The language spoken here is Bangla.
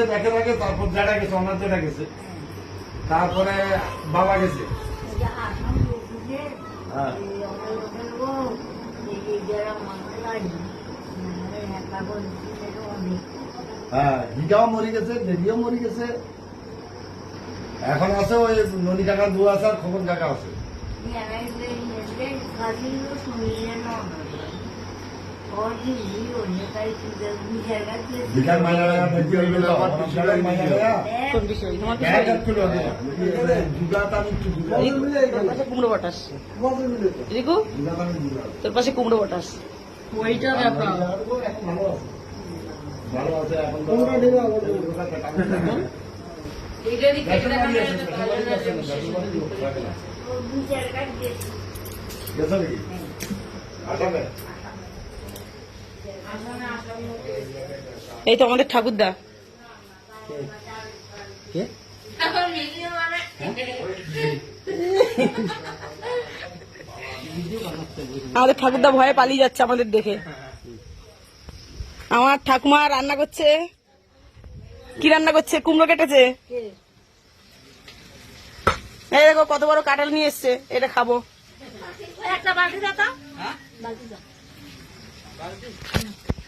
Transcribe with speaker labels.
Speaker 1: গেছে ব্যাকে ব্যাকে তারপর জেঠা গেছে ওনার জেঠা গেছে। তারপরে বাবা গেছে। হ্যাঁ।
Speaker 2: মানে।
Speaker 1: হ্যাঁ মরে গেছে দেদিও মরে গেছে। এখন আছে ওই ননী কাকা দু আছে আর খোকন কাকা আছে। বিকাল দেখি ওই বেলা আমার বিকাল মাইনা লাগা
Speaker 3: কোন বিষয় তোমার কি
Speaker 1: কিলো আছে জুগাত আমি একটু
Speaker 3: পাশে কুমড়ো বাটাস রিকু তোর পাশে কুমড়ো বাটাস ওইটা ব্যাপার
Speaker 1: এখন ভালো আছে ভালো আছে এখন কোনটা দিবে বেসরকারি আছে বেসরকারি আছে
Speaker 3: এই তো আমাদের ঠাকুরদা। আমাদের ঠাকুরদা ভয়ে পালিয়ে যাচ্ছে আমাদের দেখে। আমার ঠাকুমা রান্না করছে। কি রান্না করছে? কুমড়ো কেটেছে। এই দেখো কত বড় কাঁঠাল নিয়ে এসছে। এটা খাব।
Speaker 2: একটা বালতি দাও তো বালতি দাও